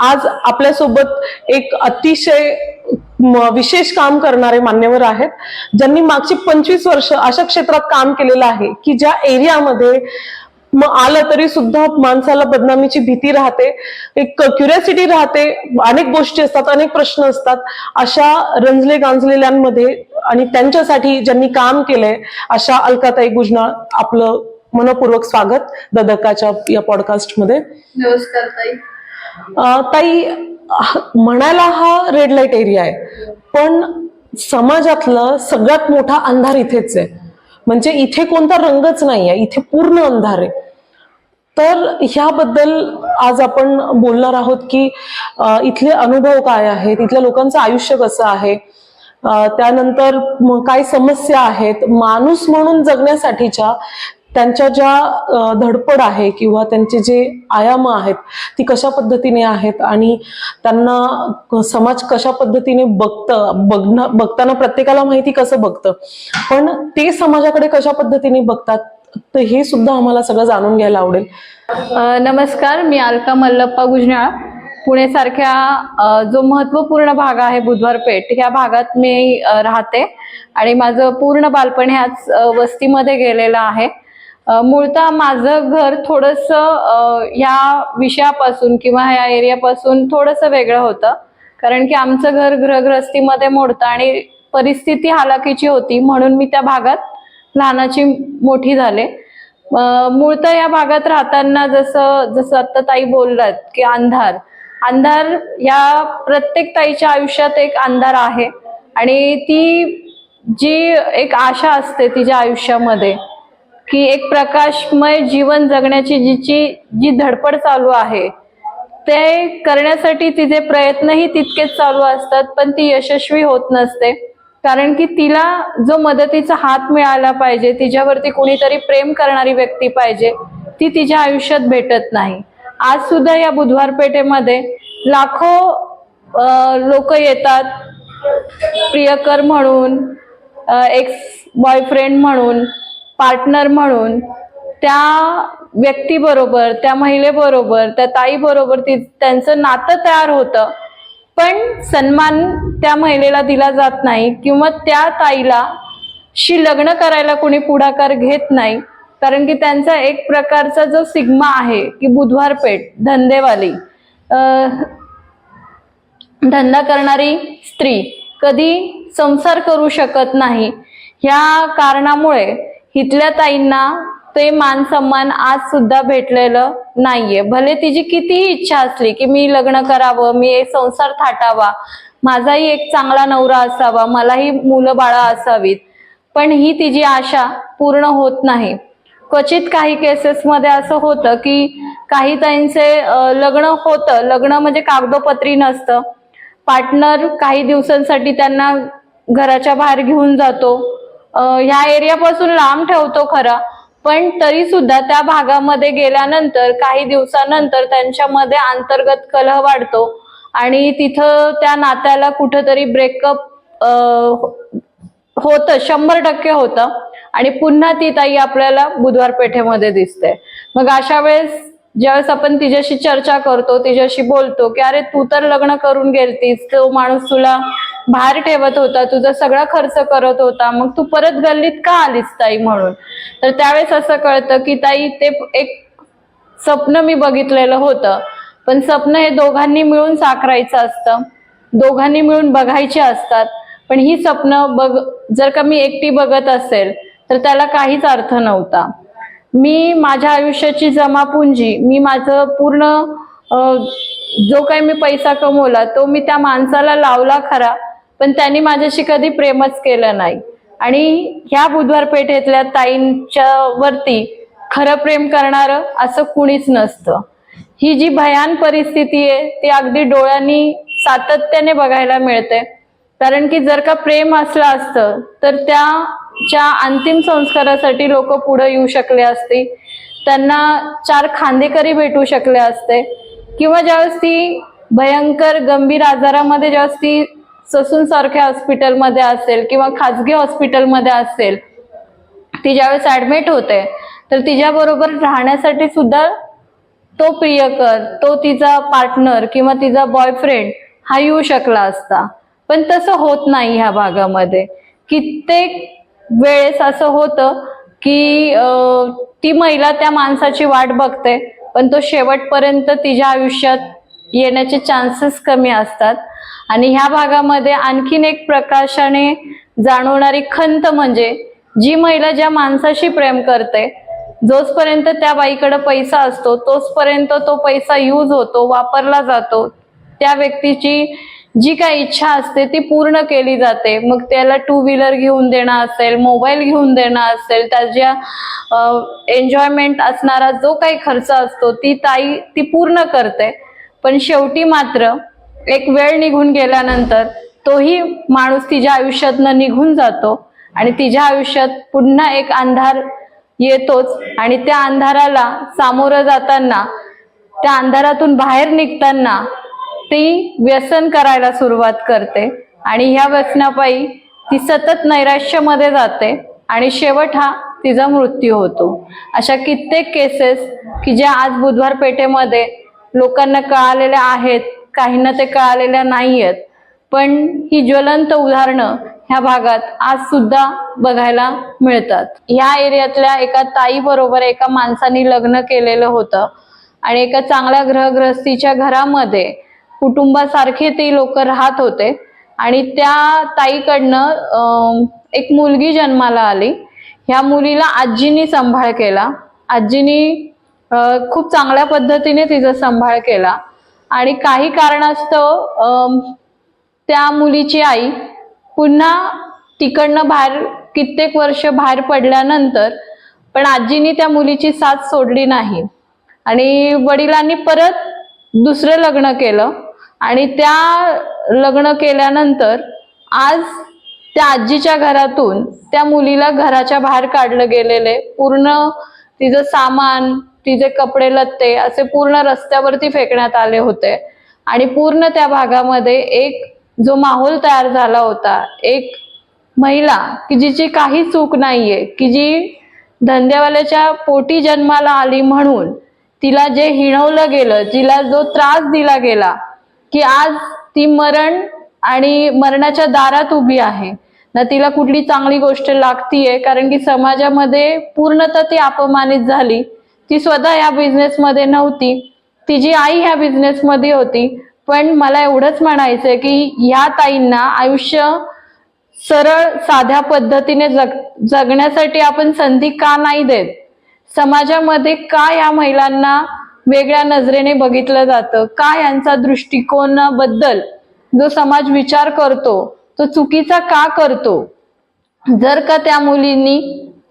आज आपल्यासोबत एक अतिशय विशेष काम करणारे मान्यवर आहेत ज्यांनी मागची पंचवीस वर्ष अशा क्षेत्रात काम केलेलं आहे की ज्या एरियामध्ये मग आलं तरी सुद्धा माणसाला बदनामीची भीती राहते एक क्युरियासिटी राहते अनेक गोष्टी असतात अनेक प्रश्न असतात अशा रंजले गांजलेल्यांमध्ये आणि त्यांच्यासाठी ज्यांनी काम केलंय अशा अलकाताई गुजनाळ आपलं मनपूर्वक स्वागत ददकाच्या या पॉडकास्टमध्ये नमस्कार ताई. ताई म्हणायला हा रेड लाइट एरिया आहे. पण समाजातलं सगळ्यात मोठा अंधार इथेच आहे. म्हणजे इथे कोणता रंगच नाहीये इथे पूर्ण अंधार आहे. तर ह्याबद्दल आज आपण बोलणार आहोत की इथले अनुभव काय आहेत इथल्या लोकांचं आयुष्य कसं आहे त्यानंतर काय समस्या आहेत माणूस म्हणून जगण्यासाठीच्या त्यांच्या ज्या धडपड आहे किंवा त्यांचे जे आयाम आहेत ती कशा पद्धतीने आहेत आणि त्यांना समाज कशा पद्धतीने बघतं बघणं बघताना प्रत्येकाला माहिती कसं बघतं पण ते समाजाकडे कशा पद्धतीने बघतात तर हे सुद्धा आम्हाला सगळं जाणून घ्यायला आवडेल. नमस्कार मी अलका मल्लप्पा गुजनाळ. पुणे सारख्या जो महत्त्वपूर्ण भाग आहे बुधवार पेठ ह्या भागात मी राहते. आणि माझं पूर्ण बालपण ह्याच वस्तीमध्ये गेलेलं आहे. मूळतः माझं घर थोडस ह्या विषयापासून किंवा ह्या एरियापासून थोडंसं वेगळं होतं. कारण की आमचं घर ग्रहग्रस्तीमध्ये मोडतं आणि परिस्थिती हालाकीची होती म्हणून मी त्या भागात लहानाची मोठी झाले. मूळतः या भागात राहताना जसं जसं आत्ता ताई बोललात की अंधार. अंधार या प्रत्येक ताईच्या आयुष्यात एक अंधार आहे. आणि ती जी एक आशा असते तिच्या आयुष्यामध्ये की एक प्रकाशमय जीवन जगण्याची जिची जी धडपड चालू आहे ते करण्यासाठी तिचे प्रयत्नही तितकेच चालू असतात पण ती यशस्वी होत नसते. कारण की तिला जो मदतीचा हात मिळाला पाहिजे तिच्यावरती कुणीतरी प्रेम करणारी व्यक्ती पाहिजे ती तिच्या आयुष्यात भेटत नाही. आज सुद्धा या बुधवार पेठेमध्ये लाखो लोक येतात. प्रियकर म्हणून एक्स बॉयफ्रेंड म्हणून पार्टनर म्हणून त्या व्यक्तीबरोबर त्या महिलेबरोबर त्या ताईबरोबर ती त्यांचं नातं तयार होतं. पण सन्मान त्या महिलेला दिला जात नाही किंवा त्या ताईला शी लग्न करायला कोणी पुढाकार घेत नाही. कारण की त्यांचा एक प्रकारचा जो सिग्मा आहे की बुधवार पेठ धंदेवाली धंदा करणारी स्त्री कधी संसार करू शकत नाही. ह्या कारणामुळे इथल्या ताईंना ते मान सन्मान आज सुद्धा भेटलेलं नाहीये. भले तिची कितीही इच्छा असली की मी लग्न करावं मी एक संसार थाटावा माझाही एक चांगला नवरा असावा मलाही मुलं बाळा असावीत पण ही तिची आशा पूर्ण होत नाही. क्वचित काही केसेसमध्ये असं होतं की काही ताईंचे लग्न होतं. लग्न म्हणजे कागदोपत्री नसतं. पार्टनर काही दिवसांसाठी त्यांना घराच्या बाहेर घेऊन जातो. ह्या एरियापासून लांब ठेवतो खरा. पण तरी सुद्धा त्या भागामध्ये गेल्यानंतर काही दिवसानंतर त्यांच्यामध्ये अंतर्गत कलह वाढतो. आणि तिथं त्या नात्याला कुठंतरी ब्रेकअप होतं शंभर टक्के होतं. आणि पुन्हा ती ताई आपल्याला बुधवार पेठेमध्ये दिसते. मग अशा वेळेस ज्यावेळेस आपण तिच्याशी चर्चा करतो तिच्याशी बोलतो की अरे तू तर लग्न करून गेलतीस तो माणूस तुला बाहेर ठेवत होता तुझा सगळा खर्च करत होता मग तू परत गल्लीत का आलीस ताई म्हणून? तर त्यावेळेस असं कळतं की ताई ते एक स्वप्न मी बघितलेलं होतं. पण स्वप्न हे दोघांनी मिळून साकारायचं असतं. दोघांनी मिळून बघायचे असतात. पण ही स्वप्न बघ जर का मी एकटी बघत असेल तर त्याला काहीच अर्थ नव्हता. मी माझ्या आयुष्याची जमापुंजी मी माझं पूर्ण जो काही मी पैसा कमवला तो मी त्या माणसाला लावला खरा. पण त्यांनी माझ्याशी कधी प्रेमच केलं नाही. आणि ह्या बुधवार पेठेतल्या ताईंच्या वरती खरं प्रेम करणारं असं कुणीच नसतं. ही जी भयान परिस्थिती आहे ती अगदी डोळ्यांनी सातत्याने बघायला मिळते. कारण की जर का प्रेम असलं असतं तर त्याच्या अंतिम संस्कारासाठी लोक पुढे येऊ शकले असते त्यांना चार खांदेकरी भेटू शकले असते. किंवा ज्यावेळेस ती भयंकर गंभीर आजारामध्ये ज्यावेळेस ती ससून सारख्या हॉस्पिटलमध्ये असेल किंवा खाजगी हॉस्पिटलमध्ये असेल ती ज्यावेळेस ऍडमिट होते तर तिच्याबरोबर राहण्यासाठी सुद्धा तो प्रियकर तो तिचा पार्टनर किंवा तिचा बॉयफ्रेंड हा येऊ शकला असता. पण तसं होत नाही ह्या भागामध्ये. कित्येक वेळेस असं होतं की ती महिला त्या माणसाची वाट बघते पण तो शेवटपर्यंत तिच्या आयुष्यात येण्याचे चान्सेस कमी असतात. आणि ह्या भागामध्ये आणखीन एक प्रकाशाने जाणवणारी खंत म्हणजे जी महिला ज्या माणसाशी प्रेम करते जोचपर्यंत त्या बाईकडे पैसा असतो तोचपर्यंत तो पैसा यूज होतो वापरला जातो त्या व्यक्तीची जी काही इच्छा असते ती पूर्ण केली जाते. मग त्याला टू व्हीलर घेऊन देणं असेल मोबाईल घेऊन देणं असेल त्याच्या एन्जॉयमेंट असणारा जो काही खर्च असतो ती ताई ती पूर्ण करते. पण शेवटी मात्र एक वेळ निघून गेल्यानंतर तोही माणूस तिच्या आयुष्यातनं निघून जातो आणि तिच्या आयुष्यात पुन्हा एक अंधार येतोच आणि त्या अंधाराला सामोरं जाताना त्या अंधारातून बाहेर निघताना ती व्यसन करायला सुरुवात करते आणि ह्या व्यसनापायी ती सतत नैराश्यामध्ये जाते आणि शेवट हा तिचा मृत्यू होतो. अशा कित्येक केसेस की ज्या आज बुधवार पेठेमध्ये लोकांना कळालेल्या आहेत काहींना ते कळालेल्या आहेत पण ही ज्वलंत उदाहरणं ह्या भागात आज सुद्धा बघायला मिळतात. ह्या एरियातल्या एका ताई बरोबर एका माणसाने लग्न केलेलं होतं आणि एका चांगल्या ग्रहग्रस्तीच्या घरामध्ये कुटुंबासारखे ते लोक राहत होते आणि त्या ताईकडनं एक मुलगी जन्माला आली. ह्या मुलीला आजीनी सांभाळ केला. आजीनी खूप चांगल्या पद्धतीने तिचा सांभाळ केला. आणि काही कारणास्तव त्या मुलीची आई पुन्हा तिकडनं बाहेर कित्येक वर्ष बाहेर पडल्यानंतर पण आजीनी त्या मुलीची साथ सोडली नाही. आणि वडिलांनी परत दुसरं लग्न केलं. आणि त्या लग्न केल्यानंतर आज त्या आजीच्या घरातून त्या मुलीला घराच्या बाहेर काढलं गेलेले पूर्ण तिचं सामान तिचे कपडे लत्ते असे पूर्ण रस्त्यावरती फेकण्यात आले होते. आणि पूर्ण त्या भागामध्ये एक जो माहोल तयार झाला होता एक महिला की जिची काही चूक नाहीये की जी धंद्यावाल्याच्या पोटी जन्माला आली म्हणून तिला जे हिणवलं गेलं तिला जो त्रास दिला गेला की आज ती मरण आणि मरणाच्या दारात उभी आहे. ना तिला कुठली चांगली गोष्ट लागतीये कारण की समाजामध्ये पूर्णतः ती अपमानित झाली. ती स्वतः या बिझनेसमध्ये नव्हती. तिची आई ह्या बिझनेसमध्ये होती. पण मला एवढंच म्हणायचंय की ह्या ताईंना आयुष्य सरळ साध्या पद्धतीने जग जगण्यासाठी आपण संधी का नाही देत? समाजामध्ये का या महिलांना वेगळ्या नजरेने बघितलं जातं? का यांचा दृष्टिकोनाबद्दल जो समाज विचार करतो तो चुकीचा का करतो? जर का त्या मुलींनी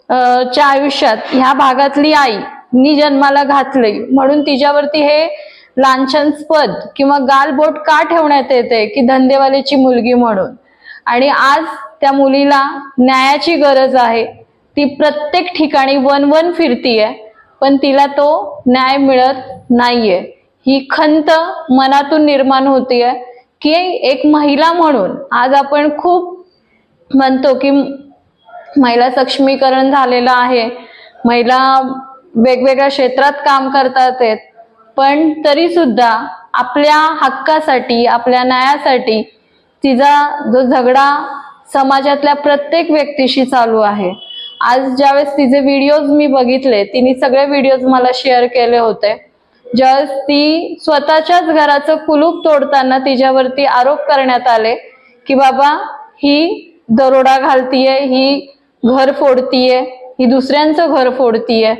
च्या आयुष्यात ह्या भागातली आई नी जन्माला घातले म्हणून तिच्यावरती हे लांछनस्पद किंवा गालबोट का ठेवण्यात येते की धंदेवाल्याची मुलगी म्हणून? आणि आज त्या मुलीला न्यायाची गरज आहे. ती प्रत्येक ठिकाणी वन वन फिरतीये पण तिला तो न्याय मिळत नाहीये. ही खंत मनातून निर्माण होतीये की एक महिला म्हणून. आज आपण खूप म्हणतो की महिला सक्षमीकरण झालेलं आहे. महिला वेगवेगळ्या क्षेत्रात काम करतात आहेत पण तरी सुद्धा आपल्या हक्कासाठी आपल्या न्यायासाठी तिचा जो झगडा समाजातल्या प्रत्येक व्यक्तीशी चालू आहे. आज ज्यावेळेस तिचे व्हिडिओज मी बघितले तिने सगळे व्हिडिओज मला शेअर केले होते. ज्यावेळेस ती स्वतःच्याच घराचं कुलूप तोडताना तिच्यावरती आरोप करण्यात आले की बाबा ही दरोडा घालतीये ही घर फोडतीये ही दुसऱ्यांचं घर फोडतीये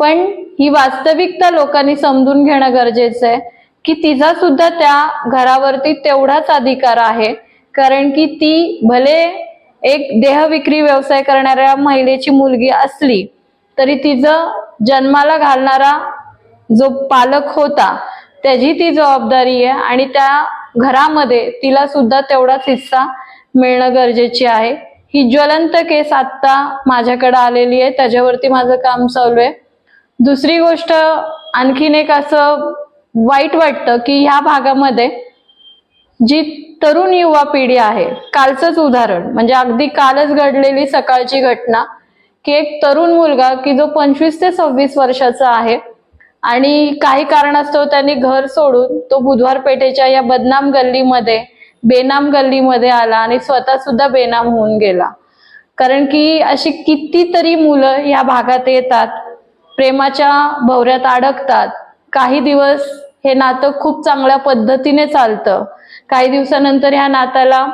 पण ही वास्तविकता लोकांनी समजून घेणं गरजेचं आहे की तिचा सुद्धा त्या घरावरती तेवढाच अधिकार आहे. कारण की ती भले एक देहविक्री व्यवसाय करणाऱ्या महिलेची मुलगी असली तरी तिचं जन्माला घालणारा जो पालक होता त्याची ती जबाबदारी आहे आणि त्या घरामध्ये तिला सुद्धा तेवढाच हिस्सा मिळणं गरजेची आहे. ही ज्वलंत केस आत्ता माझ्याकडे आलेली आहे त्याच्यावरती माझं काम चालू आहे. दुसरी गोष्ट आणखीन एक असं वाईट वाटतं की ह्या भागामध्ये जी तरुण युवा पिढी आहे कालचंच उदाहरण म्हणजे अगदी कालच घडलेली सकाळची घटना की एक तरुण मुलगा की जो पंचवीस ते सव्वीस वर्षाचा आहे आणि काही कारणास्तव त्यांनी घर सोडून तो बुधवार पेठेच्या या बदनाम गल्लीमध्ये बेनाम गल्लीमध्ये आला आणि स्वतः सुद्धा बेनाम होऊन गेला. कारण की अशी कितीतरी मुलं या भागात येतात प्रेमाच्या भवऱ्यात अडकतात. काही दिवस हे नातं खूप चांगल्या पद्धतीने चालतं. काही दिवसानंतर ह्या नात्याला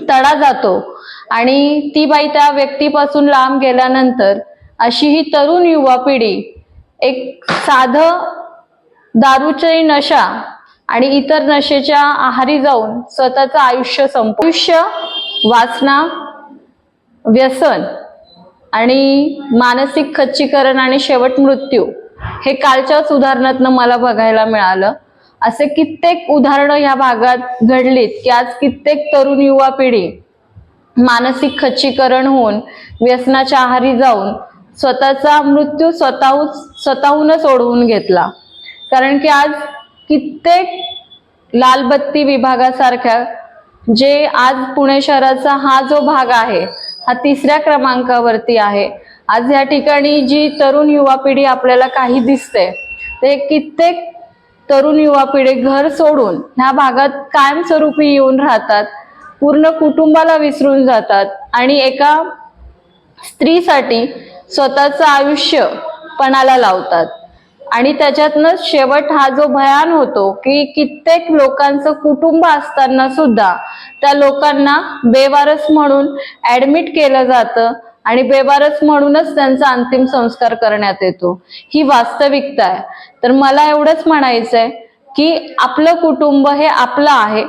तडा जातो आणि ती बाई त्या व्यक्तीपासून लांब गेल्यानंतर अशी ही तरुण युवा पिढी एक साधं दारूची नशा आणि इतर नशेच्या आहारी जाऊन स्वतःचं आयुष्य संप आयुष्य वाचना व्यसन आणि मानसिक खच्चीकरण आणि शेवट मृत्यू हे कालच्याच उदाहरणातनं मला बघायला मिळालं. असे कित्येक उदाहरणं या भागात घडलीत की आज कित्येक तरुण युवा पिढी मानसिक खच्चीकरण होऊन व्यसनाच्या आहारी जाऊन स्वतःचा मृत्यू स्वतःहून स्वतःहूनच ओढवून घेतला. कारण की आज कित्येक लालबत्ती विभागासारख्या जे आज पुणे शहराचा हा जो भाग आहे हा तिसऱ्या क्रमांकावरती आहे. आज या ठिकाणी जी तरुण युवा पिढी आपल्याला काही दिसते ते कित्येक तरुण युवा पिढी घर सोडून ह्या भागात कायमस्वरूपी येऊन राहतात पूर्ण कुटुंबाला विसरून जातात आणि एका स्त्रीसाठी स्वतःचं आयुष्य पणाला लावतात. आणि त्याच्यातनं शेवट हा जो भयान होतो की कित्येक लोकांचं कुटुंब असताना सुद्धा त्या लोकांना बेवारस म्हणून ऍडमिट केलं जातं आणि बेवारस म्हणूनच त्यांचा अंतिम संस्कार करण्यात येतो. ही वास्तविकता आहे. तर मला एवढंच म्हणायचंय की आपलं कुटुंब हे आपलं आहे.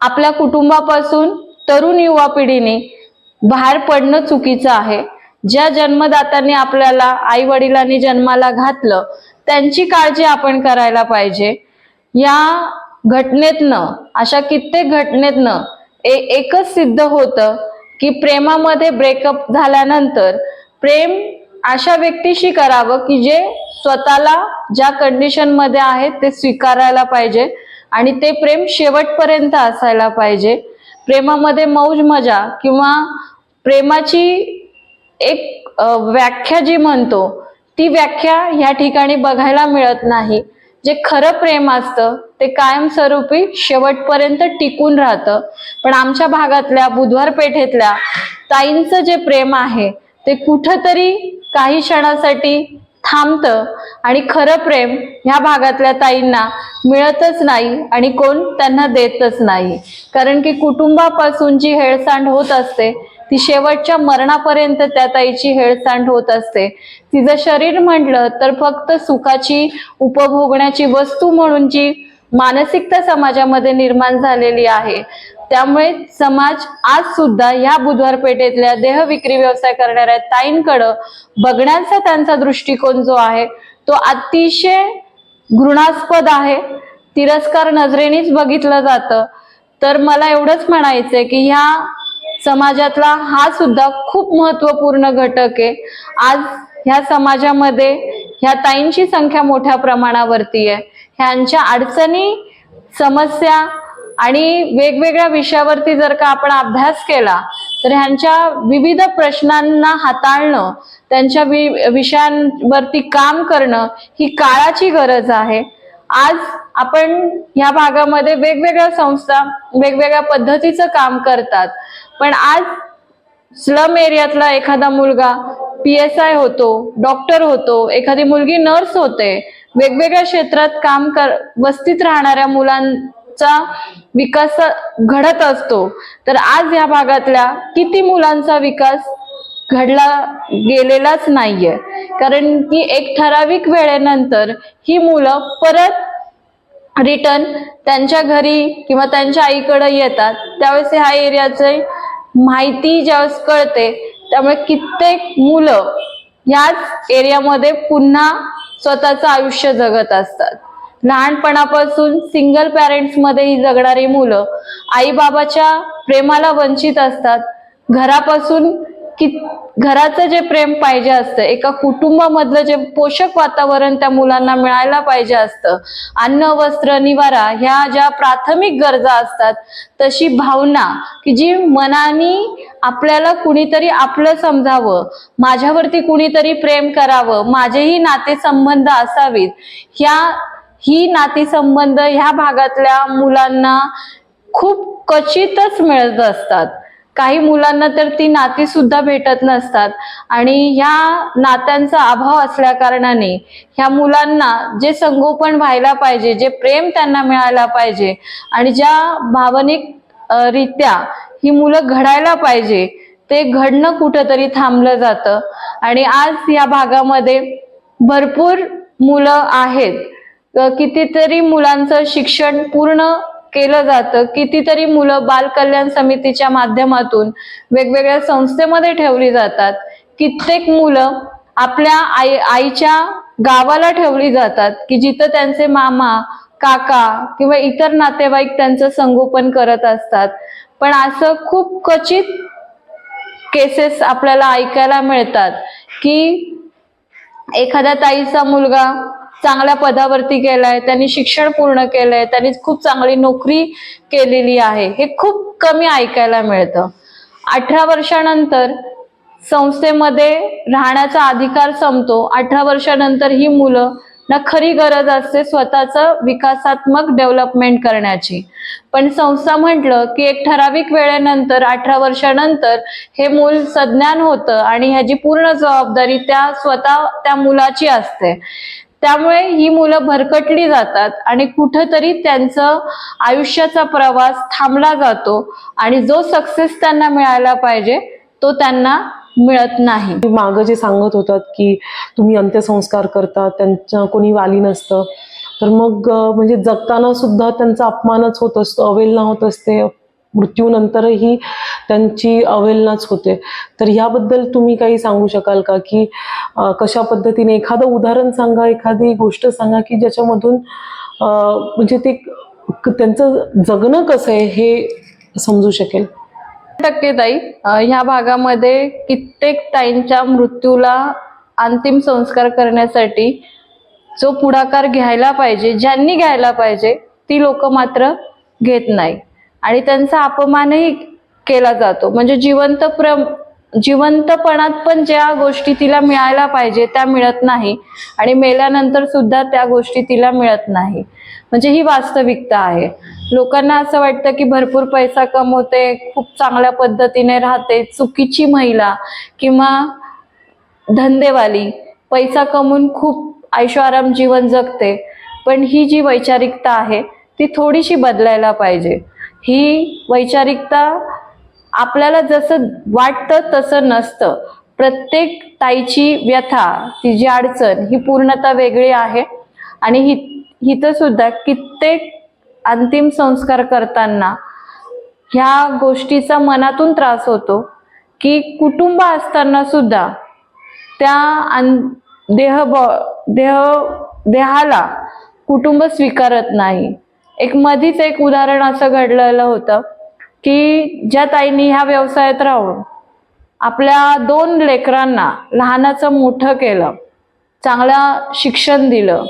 आपल्या कुटुंबापासून तरुण युवा पिढीने बाहेर पडणं चुकीचं आहे. ज्या जन्मदात्यांनी आपल्याला आई वडिलांनी जन्माला घातलं त्यांची काळजी आपण करायला पाहिजे. या घटनेतनं अशा कित्येक घटनेतनं ए एकच सिद्ध होतं की प्रेमामध्ये ब्रेकअप झाल्यानंतर प्रेम अशा व्यक्तीशी करावं की जे स्वतःला ज्या कंडिशनमध्ये आहे ते स्वीकारायला पाहिजे आणि ते प्रेम शेवटपर्यंत असायला पाहिजे. प्रेमामध्ये मौज मजा किंवा प्रेमाची एक व्याख्या जी म्हणतो ती व्याख्या ह्या ठिकाणी बघायला मिळत नाही. जे खरं प्रेम असतं ते कायमस्वरूपी शेवटपर्यंत टिकून राहतं. पण आमच्या भागातल्या बुधवार पेठेतल्या ताईंचं जे प्रेम आहे ते कुठंतरी काही क्षणासाठी थांबतं आणि खरं प्रेम ह्या भागातल्या ताईंना मिळतच नाही आणि कोण त्यांना देतच नाही. कारण की कुटुंबापासून जी हेळसांड होत असते ती शेवटच्या मरणापर्यंत त्या ताईची हेळसांड होत असते. तिचं शरीर म्हटलं तर फक्त सुखाची उपभोगण्याची वस्तू म्हणून जी मानसिकता समाजामध्ये निर्माण झालेली आहे. त्यामुळे समाज आज सुद्धा या बुधवार पेठेतल्या देह विक्री व्यवसाय करणाऱ्या ताईंकडं बघण्याचा त्यांचा दृष्टिकोन जो आहे तो अतिशय घृणास्पद आहे. तिरस्कार नजरेनेच बघितलं जातं. तर मला एवढंच म्हणायचंय की ह्या समाजातला हा सुद्धा खूप महत्त्वपूर्ण घटक आहे. आज ह्या समाजामध्ये ह्या ताईंची संख्या मोठ्या प्रमाणावरती आहे. ह्यांच्या अडचणी समस्या आणि वेगवेगळ्या विषयावरती जर का आपण अभ्यास केला तर ह्यांच्या विविध प्रश्नांना हाताळणं त्यांच्या वि विषयांवरती काम करणं ही काळाची गरज आहे. आज आपण ह्या भागामध्ये वेगवेगळ्या संस्था वेगवेगळ्या पद्धतीचं काम करतात. पण आज स्लम एरियातला एखादा मुलगा पी एस आय होतो डॉक्टर होतो एखादी मुलगी नर्स होते वेगवेगळ्या क्षेत्रात काम कर वस्तीत राहणाऱ्या मुलांचा विकास घडत असतो. तर आज या भागातल्या किती मुलांचा विकास घडला गेलेलाच नाहीये. कारण की एक ठराविक वेळेनंतर ही मुलं परत रिटर्न त्यांच्या घरी किंवा त्यांच्या आईकडे येतात. त्यावेळेस ह्या एरियाचे माहिती ज्यावेळेस कळते. त्यामुळे कित्येक मुलं ह्याच एरियामध्ये पुन्हा स्वतःचं आयुष्य जगत असतात. लहानपणापासून सिंगल पॅरेंट्समध्ये ही जगणारी मुलं आई बाबाच्या प्रेमाला वंचित असतात. घरापासून की घराचं जे प्रेम पाहिजे असतं एका कुटुंबामधलं जे पोषक वातावरण त्या मुलांना मिळायला पाहिजे असतं अन्न वस्त्र निवारा ह्या ज्या प्राथमिक गरजा असतात तशी भावना की जी मनाने आपल्याला कुणीतरी आपलं समजावं माझ्यावरती कुणीतरी प्रेम करावं माझेही नातेसंबंध असावीत ह्या ही नातेसंबंध ह्या भागातल्या मुलांना खूप क्वचितच मिळत असतात. काही मुलांना तर ती नाती सुद्धा भेटत नसतात. आणि ह्या नात्यांचा अभाव असल्या कारणाने ह्या मुलांना जे संगोपन व्हायला पाहिजे जे प्रेम त्यांना मिळायला पाहिजे आणि ज्या भावनिक रित्या ही मुलं घडायला पाहिजे ते घडणं कुठंतरी थांबलं जातं. आणि आज या भागामध्ये भरपूर मुलं आहेत. कितीतरी मुलांचं शिक्षण पूर्ण केलं जातं. कितीतरी मुलं बाल कल्याण समितीच्या माध्यमातून वेगवेगळ्या संस्थेमध्ये ठेवली जातात. कित्येक मुलं आपल्या आई आईच्या गावाला ठेवली जातात की जिथं त्यांचे मामा काका किंवा इतर नातेवाईक त्यांचं संगोपन करत असतात. पण असं खूप क्वचित केसेस आपल्याला ऐकायला मिळतात की एखाद्या ताईचा मुलगा चांगल्या पदावरती गेलाय त्यांनी शिक्षण पूर्ण केलंय त्यांनी खूप चांगली नोकरी केलेली आहे. हे खूप कमी ऐकायला मिळतं. अठरा वर्षानंतर संस्थेमध्ये राहण्याचा अधिकार संपतो. अठरा वर्षानंतर ही मुलं ना खरी गरज असते स्वतःच विकासात्मक डेव्हलपमेंट करण्याची. पण संस्था म्हटलं की एक ठराविक वेळेनंतर अठरा वर्षानंतर हे मूल सज्ञान होतं आणि ह्याची पूर्ण जबाबदारी त्या स्वतः त्या मुलाची असते. त्यामुळे ही मुलं भरकटली जातात आणि कुठंतरी त्यांचं आयुष्याचा प्रवास थांबला जातो आणि जो सक्सेस त्यांना मिळायला पाहिजे तो त्यांना मिळत नाही. मागं जे सांगत होतात की तुम्ही अंत्यसंस्कार करता त्यांच्या कोणी वाली नसतं तर मग म्हणजे जगताना सुद्धा त्यांचा अपमानच होत असतो अवेलना होत असते. मृत्यूनंतरही त्यांची अवेलनाच होते. तर ह्याबद्दल तुम्ही काही सांगू शकाल का की कशा पद्धतीने एखादं उदाहरण सांगा एखादी गोष्ट सांगा की ज्याच्यामधून म्हणजे ते क- त्यांचं जगणं कसं आहे हे समजू शकेल? टक्के ताई ह्या भागामध्ये कित्येक ताईंच्या मृत्यूला अंतिम संस्कार करण्यासाठी जो पुढाकार घ्यायला पाहिजे ज्यांनी घ्यायला पाहिजे ती लोक मात्र घेत नाही. आणि त्यांचा अपमानही केला जातो. म्हणजे जिवंत प्र जिवंतपणात पण ज्या गोष्टी तिला मिळायला पाहिजे त्या मिळत नाही. आणि मेल्यानंतर सुद्धा त्या गोष्टी तिला मिळत नाही. म्हणजे ही वास्तविकता आहे. लोकांना असं वाटतं की भरपूर पैसा कमवते खूप चांगल्या पद्धतीने राहते चुकीची महिला किंवा धंदेवाली. पैसा कमवून खूप ऐशोआराम जीवन जगते. पण ही जी वैचारिकता आहे ती थोडीशी बदलायला पाहिजे. ही वैचारिकता आपल्याला जसं वाटतं तसं नसतं. प्रत्येक ताईची व्यथा तिची अडचण ही पूर्णता वेगळी आहे. आणि हि हिथं सुद्धा कित्येक अंतिम संस्कार करताना ह्या गोष्टीचा मनातून त्रास होतो की कुटुंब असताना सुद्धा त्या अन देह देह देहाला कुटुंब स्वीकारत नाही. एक मधीच एक उदाहरण असं घडलेलं होतं. की ज्या ताईंनी ह्या व्यवसायात राहून आपल्या दोन लेकरांना लहानाचं मोठं केलं चांगलं शिक्षण दिलं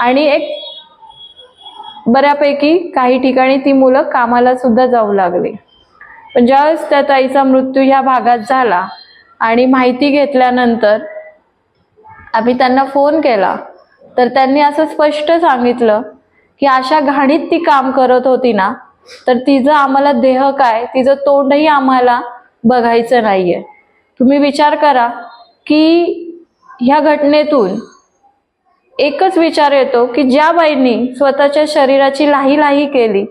आणि एक बऱ्यापैकी काही ठिकाणी ती मुलं कामाला सुद्धा जाऊ लागली. पण ज्यावेळेस त्या ताईचा मृत्यू ह्या भागात झाला आणि माहिती घेतल्यानंतर आम्ही त्यांना फोन केला तर त्यांनी असं स्पष्ट सांगितलं की अशा घाणीत ती काम करत होती ना तर तिचं आम्हाला देह काय? तिचं तोंडही आम्हाला बघायचं नाहीये. तुम्ही विचार करा की ह्या घटनेतून एकच विचार येतो की ज्या बाईंनी स्वतःच्या शरीराची लाही लाही केली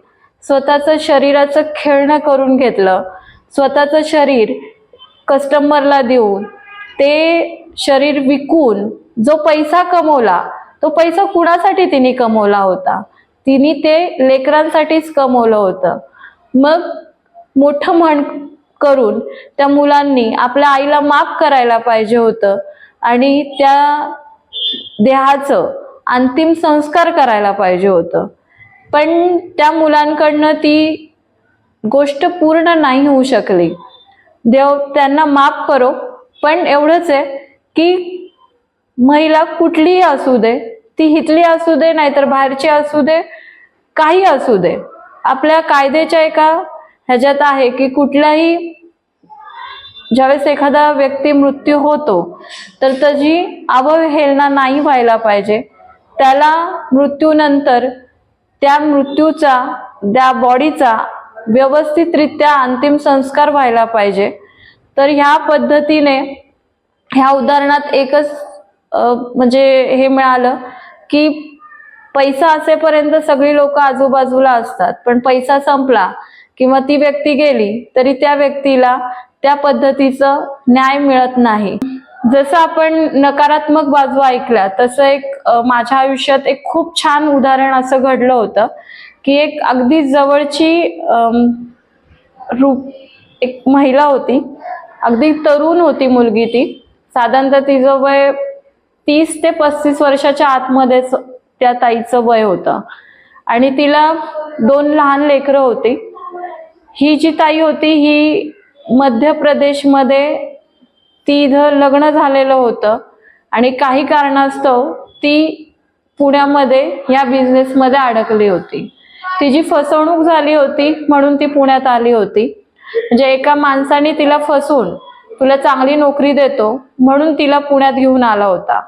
स्वतःचं शरीराचं खेळणं करून घेतलं स्वतःचं शरीर कस्टमरला देऊन ते शरीर विकून जो पैसा कमवला तो पैसा कुणासाठी तिने कमवला होता? तिने ते लेकरांसाठीच कमवलं होतं. मग मोठं म्हण करून त्या मुलांनी आपल्या आईला माफ करायला पाहिजे होतं आणि त्या देहाचं अंतिम संस्कार करायला पाहिजे होतं. पण त्या मुलांकडनं ती गोष्ट पूर्ण नाही होऊ शकली. देव त्यांना माफ करो पण एवढंच आहे की महिला कुठलीही असू दे ती हितली असू दे नाहीतर बाहेरची असू दे काही असू दे. आपल्या कायद्याच्या एका ह्याच्यात आहे की कुठल्याही ज्यावेळेस एखादा व्यक्ती मृत्यू होतो तर त्याची अवहेलना नाही व्हायला पाहिजे. त्याला मृत्यूनंतर त्या मृत्यूचा त्या बॉडीचा व्यवस्थितरित्या अंतिम संस्कार व्हायला पाहिजे. तर ह्या पद्धतीने ह्या उदाहरणात एकच म्हणजे हे मिळालं की पैसा असेपर्यंत सगळी लोक आजूबाजूला असतात. पण पैसा संपला किंवा ती व्यक्ती गेली तरी त्या व्यक्तीला त्या पद्धतीचं न्याय मिळत नाही. जसं आपण नकारात्मक बाजू ऐकल्या तसं एक माझ्या आयुष्यात एक खूप छान उदाहरण असं घडलं होतं की एक अगदी जवळची रूप एक महिला होती. अगदी तरुण होती मुलगी ती. साधारणतः तिचं वय तीस ते पस्तीस वर्षाच्या आतमध्येच त्या ताईचं वय होतं. आणि तिला दोन लहान लेकरं होती. ही जी ताई होती ही मध्य प्रदेशमध्ये ती इथं लग्न झालेलं होतं. आणि काही कारणास्तव ती पुण्यामध्ये या बिझनेसमध्ये अडकली होती. तिची फसवणूक झाली होती म्हणून ती पुण्यात आली होती. म्हणजे एका माणसाने तिला फसवून तुला चांगली नोकरी देतो म्हणून तिला पुण्यात घेऊन आला होता.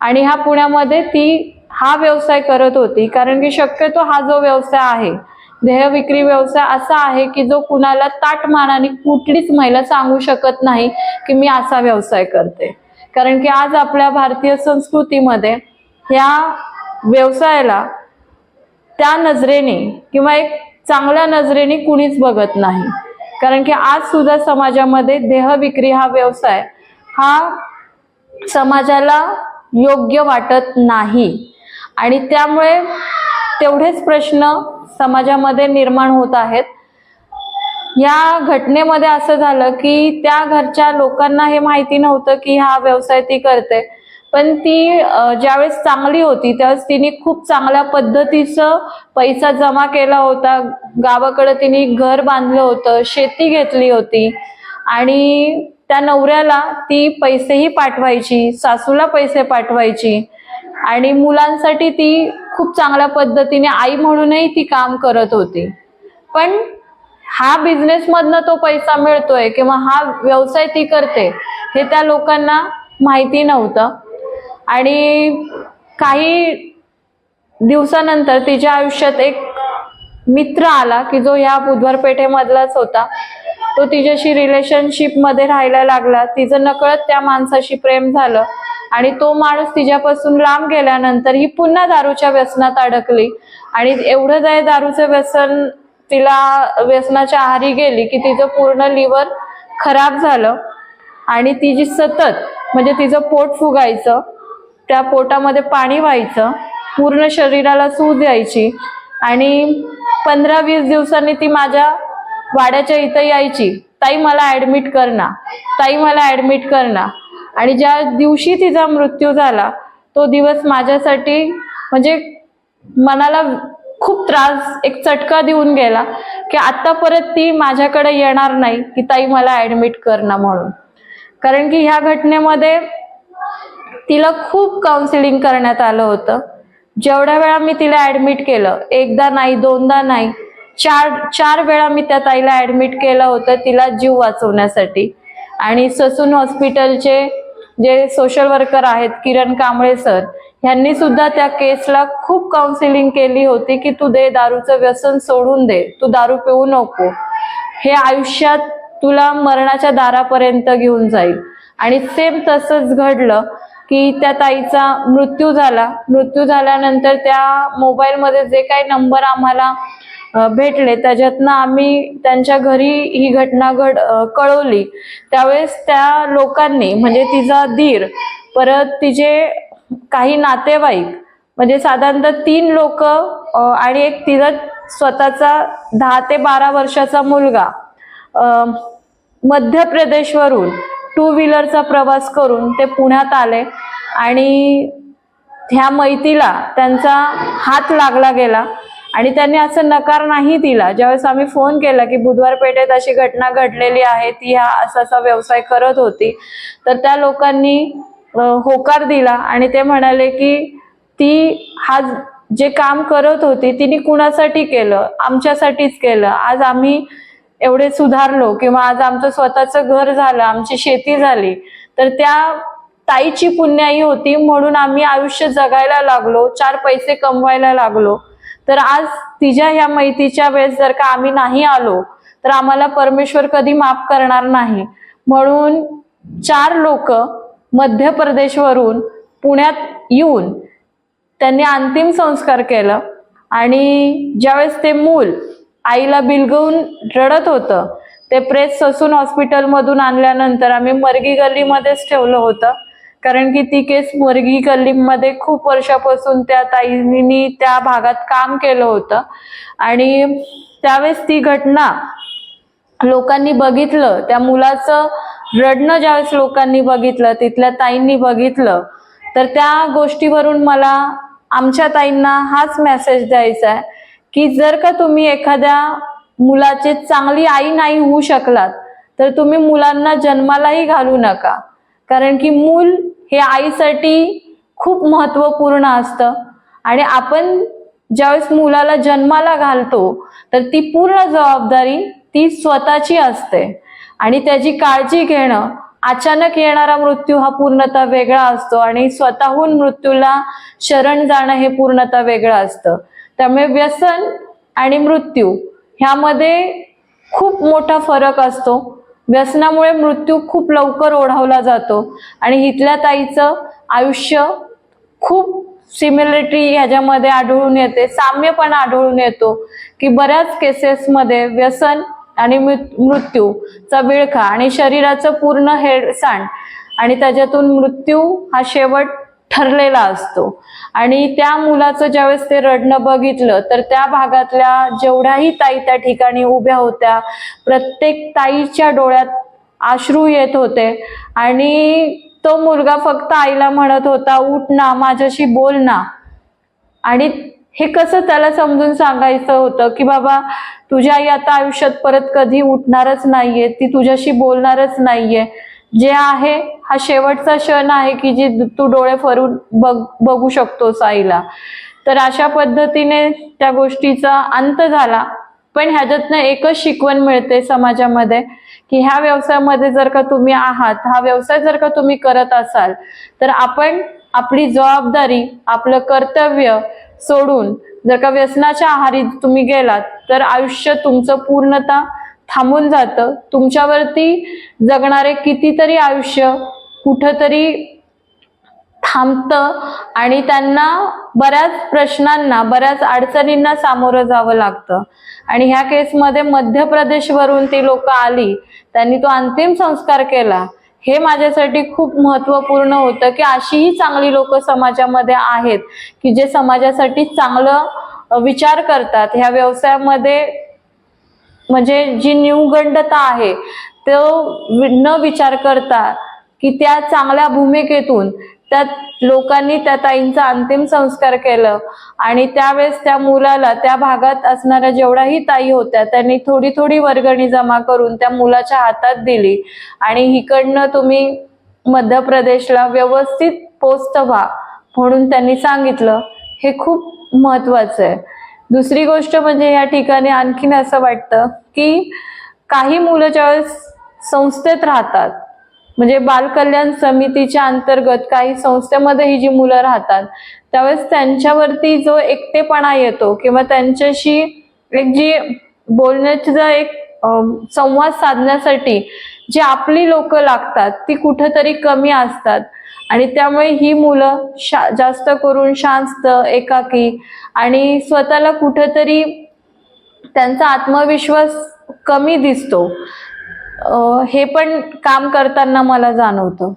आणि ह्या पुण्यामध्ये ती हा व्यवसाय करत होती कारण की शक्यतो हा जो व्यवसाय आहे देह विक्री व्यवसाय असा आहे की जो कुणाला ताटमानाने कुठलीच महिला सांगू शकत नाही की मी असा व्यवसाय करते. कारण की आज आपल्या भारतीय संस्कृतीमध्ये ह्या व्यवसायाला त्या नजरेने किंवा एक चांगल्या नजरेने कुणीच बघत नाही. कारण की आज सुद्धा समाजामध्ये देह विक्री हा व्यवसाय हा समाजाला योग्य वाटत नाही. आणि त्यामुळे तेवढेच प्रश्न समाजामध्ये निर्माण होत आहेत. या घटनेमध्ये असं झालं की त्या घरच्या लोकांना हे माहिती नव्हतं की हा व्यवसाय ती करते. पण ती ज्यावेळेस चांगली होती त्यावेळेस तिने खूप चांगल्या पद्धतीचं पैसा जमा केला होता. गावाकडे तिने घर बांधलं होतं शेती घेतली होती. आणि त्या नवऱ्याला ती पैसेही पाठवायची सासूला पैसे पाठवायची. आणि मुलांसाठी ती खूप चांगल्या पद्धतीने आई म्हणूनही ती काम करत होती. पण हा बिझनेसमधनं तो पैसा मिळतोय किंवा हा व्यवसाय ती करते हे त्या लोकांना माहिती नव्हतं. आणि काही दिवसानंतर तिच्या आयुष्यात एक मित्र आला की जो ह्या बुधवार पेठेमधलाच होता. तो तिच्याशी रिलेशनशिपमध्ये राहायला लागला. तिचं नकळत त्या माणसाशी प्रेम झालं. आणि तो माणूस तिच्यापासून लांब गेल्यानंतर ही पुन्हा दारूच्या व्यसनात अडकली. आणि एवढं जाय दारूचं व्यसन तिला व्यसनाच्या आहारी गेली की तिचं पूर्ण लिव्हर खराब झालं. आणि ती जी सतत म्हणजे तिचं पोट फुगायचं त्या पोटामध्ये पाणी व्हायचं पूर्ण शरीराला सूज यायची. आणि पंधरा वीस दिवसांनी ती माझ्या वाड्याच्या इथं यायची. ताई मला ऍडमिट कर ना. ताई मला ऍडमिट कर ना. आणि ज्या दिवशी तिचा मृत्यू झाला तो दिवस माझ्यासाठी म्हणजे मनाला खूप त्रास एक चटका देऊन गेला की आता परत ती माझ्याकडे येणार नाही की ताई मला ऍडमिट कर ना म्हणून. कारण की ह्या घटनेमध्ये तिला खूप काउन्सिलिंग करण्यात आलं होतं. जेवढ्या वेळा मी तिला ऍडमिट केलं एकदा नाही दोनदा नाही चार चार वेळा मी त्या ताईला ऍडमिट केलं होतं तिला जीव वाचवण्यासाठी. आणि ससून हॉस्पिटलचे जे सोशल वर्कर आहेत किरण कांबळे सर यांनी सुद्धा त्या केसला खूप काउन्सिलिंग केली होती की तू दे दारूचं व्यसन सोडून दे तू दारू पिऊ नको. हे आयुष्यात तुला मरणाच्या दारापर्यंत घेऊन जाईल. आणि सेम तसंच घडलं की त्या ताईचा मृत्यू झाला. मृत्यू झाल्यानंतर त्या मोबाईलमध्ये जे काही नंबर आम्हाला भेटले. त्याच्यातनं आम्ही त्यांच्या घरी ही घटना घड कळवली. त्यावेळेस त्या लोकांनी म्हणजे तिचा धीर परत तिचे काही नातेवाईक म्हणजे साधारणतः तीन लोक आणि एक तिचा स्वतःचा दहा ते बारा वर्षाचा मुलगा मध्य प्रदेशवरून टू व्हीलरचा प्रवास करून ते पुण्यात आले आणि ह्या मैतीला त्यांचा हात लागला गेला. आणि त्यांनी असं नकार नाही दिला. ज्यावेळेस आम्ही फोन केला की बुधवार पेठेत अशी घटना घडलेली आहे ती हा असा असा व्यवसाय करत होती तर त्या लोकांनी होकार दिला आणि ते म्हणाले की ती हा जे काम करत होती तिने कुणासाठी केलं? आमच्यासाठीच केलं. आज आम्ही एवढे सुधारलो किंवा आज आमचं स्वतःचं घर झालं आमची शेती झाली तर त्या ताईची पुण्याई होती म्हणून आम्ही आयुष्य जगायला लागलो चार पैसे कमवायला लागलो. तर आज तिच्या ह्या मैतीच्या वेळेस जर का आम्ही नाही आलो तर आम्हाला परमेश्वर कधी माफ करणार नाही. म्हणून चार लोक मध्य प्रदेशवरून पुण्यात येऊन त्यांनी अंतिम संस्कार केलं आणि ज्यावेळेस ते मूल आईला बिलगवून रडत होतं ते प्रेस ससून हॉस्पिटलमधून आणल्यानंतर आम्ही मर्गी गल्लीमध्येच ठेवलं होतं. कारण की ती केस मर्गी गल्लीमध्ये खूप वर्षापासून त्या ताईंनी त्या भागात काम केलं होतं. आणि त्यावेळेस ती घटना लोकांनी बघितलं त्या मुलाचं रडणं ज्यावेळेस लोकांनी बघितलं तिथल्या ताईंनी बघितलं तर त्या गोष्टीवरून मला आमच्या ताईंना हाच मेसेज द्यायचा आहे की जर का तुम्ही एखाद्या मुलाचे चांगली आई नाही होऊ शकलात तर तुम्ही मुलांना जन्मालाही घालू नका. कारण की मूल हे आईसाठी खूप महत्त्वपूर्ण असतं. आणि आपण ज्यावेळेस मुलाला जन्माला घालतो तर ती पूर्ण जबाबदारी ती स्वतःची असते. आणि त्याची काळजी घेणं अचानक येणारा मृत्यू हा पूर्णतः वेगळा असतो आणि स्वतःहून मृत्यूला शरण जाणं हे पूर्णतः वेगळं असतं. त्यामुळे व्यसन आणि मृत्यू ह्यामध्ये खूप मोठा फरक असतो. व्यसनामुळे मृत्यू खूप लवकर ओढावला जातो. आणि इथल्या ताईचं आयुष्य खूप सिमिलरिटी ह्याच्यामध्ये आढळून येते. साम्य पण आढळून येतो की बऱ्याच केसेसमध्ये व्यसन आणि मृ- मृत्यूचा विळखा आणि शरीराचं पूर्ण हेळसांड आणि त्याच्यातून मृत्यू हा शेवट ठरलेला असतो. आणि त्या मुलाचं ज्यावेळेस ते रडणं बघितलं तर त्या भागातल्या जेवढ्याही ताई त्या ठिकाणी उभ्या होत्या प्रत्येक ताईच्या डोळ्यात आश्रू येत होते. आणि तो मुलगा फक्त आईला म्हणत होता उठ ना माझ्याशी बोल ना. आणि हे कसं त्याला समजून सांगायचं होतं की बाबा तुझी आई आता आयुष्यात परत कधी उठणारच नाहीये ती तुझ्याशी बोलणारच नाहीये. जे आहे हा शेवटचा क्षण आहे की जी तू डोळे फरून बघ बघू शकतोस आईला. तर अशा पद्धतीने त्या गोष्टीचा अंत झाला. पण ह्याच्यातनं एकच शिकवण मिळते समाजामध्ये की ह्या व्यवसायामध्ये जर का तुम्ही आहात हा व्यवसाय जर का तुम्ही करत असाल तर आपण आपली जबाबदारी आपलं कर्तव्य सोडून जर का व्यसनाच्या आहारी तुम्ही गेलात तर आयुष्य तुमचं पूर्णतः थांबून जातं. तुमच्यावरती जगणारे कितीतरी आयुष्य कुठंतरी थांबतं आणि त्यांना बऱ्याच प्रश्नांना बऱ्याच अडचणींना सामोरं जावं लागतं. आणि ह्या केसमध्ये मध्य प्रदेशवरून ती लोक आली त्यांनी तो अंतिम संस्कार केला. हे माझ्यासाठी खूप महत्त्वपूर्ण होतं की अशीही चांगली लोक समाजामध्ये आहेत की जे समाजासाठी चांगलं विचार करतात. ह्या व्यवसायामध्ये म्हणजे जी न्यूगंडता आहे तो न विचार करता की त्या चांगल्या भूमिकेतून त्या लोकांनी त्या ताईंचा अंतिम संस्कार केलं. आणि त्यावेळेस त्या मुलाला त्या भागात असणाऱ्या जेवढ्याही ताई होत्या त्यांनी थोडी थोडी वर्गणी जमा करून त्या मुलाच्या हातात दिली. आणि इकडनं तुम्ही मध्य प्रदेशला व्यवस्थित पोस्ट व्हा म्हणून त्यांनी सांगितलं. हे खूप महत्वाचं आहे. दुसरी गोष्ट म्हणजे या ठिकाणी आणखीन असं वाटतं की काही मुलं ज्यावेळेस संस्थेत राहतात म्हणजे बालकल्याण समितीच्या अंतर्गत काही संस्थेमध्ये ही जी मुलं राहतात त्यावेळेस त्यांच्यावरती जो एकटेपणा येतो किंवा त्यांच्याशी एक जी बोलण्याचा एक संवाद साधण्यासाठी जी आपली लोक लागतात ती कुठंतरी कमी असतात. आणि त्यामुळे ही मुलं शा जास्त करून शांत एकाकी आणि स्वतःला कुठंतरी त्यांचा आत्मविश्वास कमी दिसतो. हे पण काम करताना मला जाणवतं.